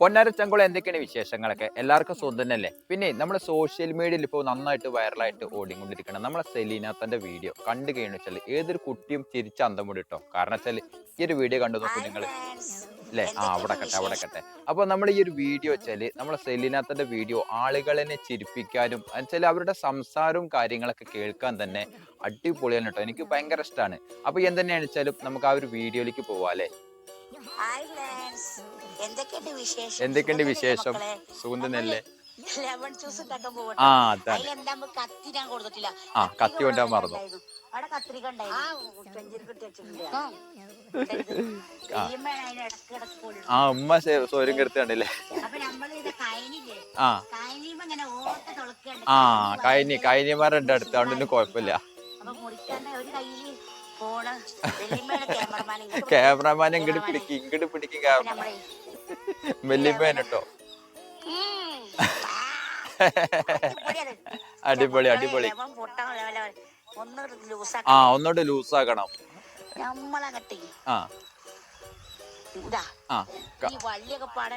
പൊന്നാര ചങ്കുളം എന്തൊക്കെയാണ് വിശേഷങ്ങളൊക്കെ? എല്ലാവർക്കും സുഖം തന്നെയല്ലേ? പിന്നെ നമ്മുടെ സോഷ്യൽ മീഡിയയിൽ ഇപ്പോൾ നന്നായിട്ട് വൈറലായിട്ട് ഓടിക്കൊണ്ടിരിക്കണം നമ്മളെ സെലീനാത്തന്റെ വീഡിയോ കണ്ടു കഴിഞ്ഞു വെച്ചാൽ ഏതൊരു കുട്ടിയും തിരിച്ച് അന്തം കൂടി കിട്ടും കാരണം വെച്ചാൽ ഈ ഒരു വീഡിയോ കണ്ടു നോക്കും നിങ്ങൾ അല്ലേ ആ അവിടെ കട്ടെ അവിടെ കട്ടെ അപ്പോൾ നമ്മൾ ഈ ഒരു വീഡിയോ വെച്ചാൽ നമ്മളെ സെലീനാത്തന്റെ വീഡിയോ ആളുകളെ ചിരിപ്പിക്കാനും വെച്ചാൽ അവരുടെ സംസാരവും കാര്യങ്ങളൊക്കെ കേൾക്കാൻ തന്നെ അടിപൊളിയാണ് കേട്ടോ എനിക്ക് ഭയങ്കര ഇഷ്ടമാണ് അപ്പോൾ എന്തെന്നെയാണ് വെച്ചാലും നമുക്ക് ആ ഒരു വീഡിയോയിലേക്ക് പോവാം അല്ലേ എന്തൊക്കെയുണ്ട് വിശേഷം? സുഗന്ധം ലെമൺ ജ്യൂസ് ഉണ്ടാക്കാൻ പോകട്ടെ അതിലെന്താ കത്തി ഞാൻ കൊടുത്തിട്ടില്ല. ആ കത്തി കൊണ്ടുപോകാൻ മറന്നു. അവിടെ ഉണ്ടായിരുന്നു. ആ. ഉമ്മ സ്വരം കെടുത്തുണ്ടല്ലേ ആ. ആ കൈനി കൈനിമാരുണ്ട് അടുത്ത്. അതുകൊണ്ട് കുഴപ്പമില്ല. ക്യാമറമാൻ ഇങ്ങോട്ട് പിടിക്കും ഇങ്ങോട്ട് പിടിക്കും ക്യാമറ. വെല്ലിപ്പേൻ കേട്ടോ. അടിപൊളി അടിപൊളി. ആ ഒന്നോട്ട് ലൂസാക്കണം. ആ.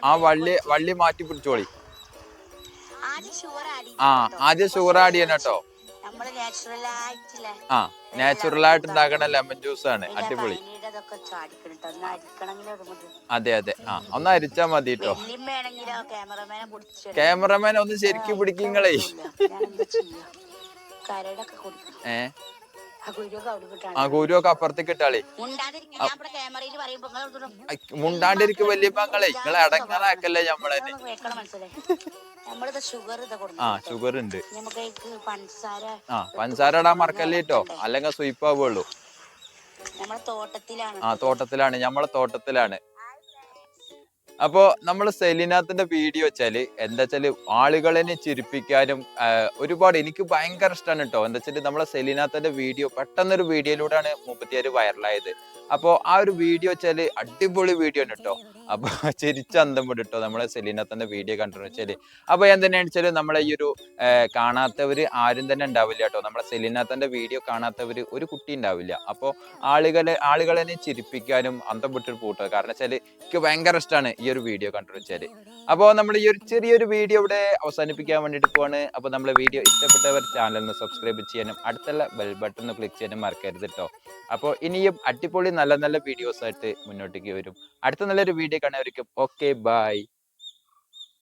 ആ വള്ളി വള്ളി മാറ്റി പിടിച്ചോളി. ആ ആദ്യം ഷുഗർ ആഡ് ചെയ്യണം കേട്ടോ. ആ നാച്ചുറൽ ആയിട്ട് ഉണ്ടാക്കണ ലെമൺ ജ്യൂസ് ആണ്. അടിപൊളി. അതെ അതെ. ആ ഒന്ന് അരിച്ചാ മതി കേട്ടോ ക്യാമറമാൻ ഒന്ന് ശരിക്കും പിടിക്കിങ്ങളേ. ഏ? ആ ഗുരുവൊക്കെ അപ്പുറത്തേക്ക് ഇട്ടാളേ. മുണ്ടാണ്ടിരിക്കും വലിയ പങ്ങളെ നിങ്ങളെ അടങ്ങാറാക്കല്ലേ നമ്മളെ ആ ഷുഗർ ഉണ്ട്. ആ പഞ്ചസാര ഇടാൻ മറക്കല്ലേ കേട്ടോ? അല്ലെങ്കിൽ സ്വീപ്പ് ആവുള്ളൂ തോട്ടത്തിലാണ് ആ തോട്ടത്തിലാണ്. നമ്മളെ തോട്ടത്തിലാണ്. അപ്പോ നമ്മൾ സെലിനാത്തിന്റെ വീഡിയോ വെച്ചാൽ എന്താ വെച്ചാൽ ആളുകളെ ചിരിപ്പിക്കാനും ഒരുപാട് എനിക്ക് ഭയങ്കര ഇഷ്ടമാണ് കേട്ടോ എന്താ വെച്ചാൽ നമ്മളെ സെലിനാത്തിന്റെ വീഡിയോ പെട്ടെന്നൊരു വീഡിയോയിലൂടെയാണ് മുപ്പത്തിയാറ് വൈറലായത്. അപ്പോൾ ആ ഒരു വീഡിയോ വെച്ചാൽ അടിപൊളി വീഡിയോ ആണ് കേട്ടോ അപ്പൊ ചിരിച്ച അന്തം വിടിട്ടോ നമ്മളെ സെലീനത്തിന്റെ വീഡിയോ കണ്ടു വെച്ചാൽ അപ്പൊ എന്തിനാണെന്ന് വെച്ചാൽ നമ്മളെ ഈ ഒരു കാണാത്തവര് ആരും തന്നെ ഉണ്ടാവില്ല കേട്ടോ. നമ്മളെ സെലീനത്തിന്റെ വീഡിയോ കാണാത്തവര് ഒരു കുട്ടി ഉണ്ടാവില്ല. അപ്പോൾ ആളുകളെ ആളുകളെ ചിരിപ്പിക്കാനും അന്തം വിട്ടൊരു പൂട്ടോ കാരണം വെച്ചാൽ എനിക്ക് ഭയങ്കര ഇഷ്ടമാണ് ഈ ഒരു വീഡിയോ കണ്ടു വെച്ചാൽ അപ്പോൾ നമ്മൾ ഈ ഒരു ചെറിയൊരു വീഡിയോ ഇവിടെ അവസാനിപ്പിക്കാൻ വേണ്ടിയിട്ട് പോവാണ്. അപ്പോൾ നമ്മളെ വീഡിയോ ഇഷ്ടപ്പെട്ടവർ ചാനലിന് സബ്സ്ക്രൈബ് ചെയ്യാനും അടുത്തുള്ള ബെൽ ബട്ടൺ ഒന്ന് ക്ലിക്ക് ചെയ്യാനും മറക്കരുത് കേട്ടോ അപ്പോൾ ഇനിയും അടിപൊളി നല്ല നല്ല വീഡിയോസ് ആയിട്ട് മുന്നോട്ടേക്ക് വരും. അടുത്ത നല്ലൊരു വീഡിയോ കാണാൻ ഓക്കെ ബൈ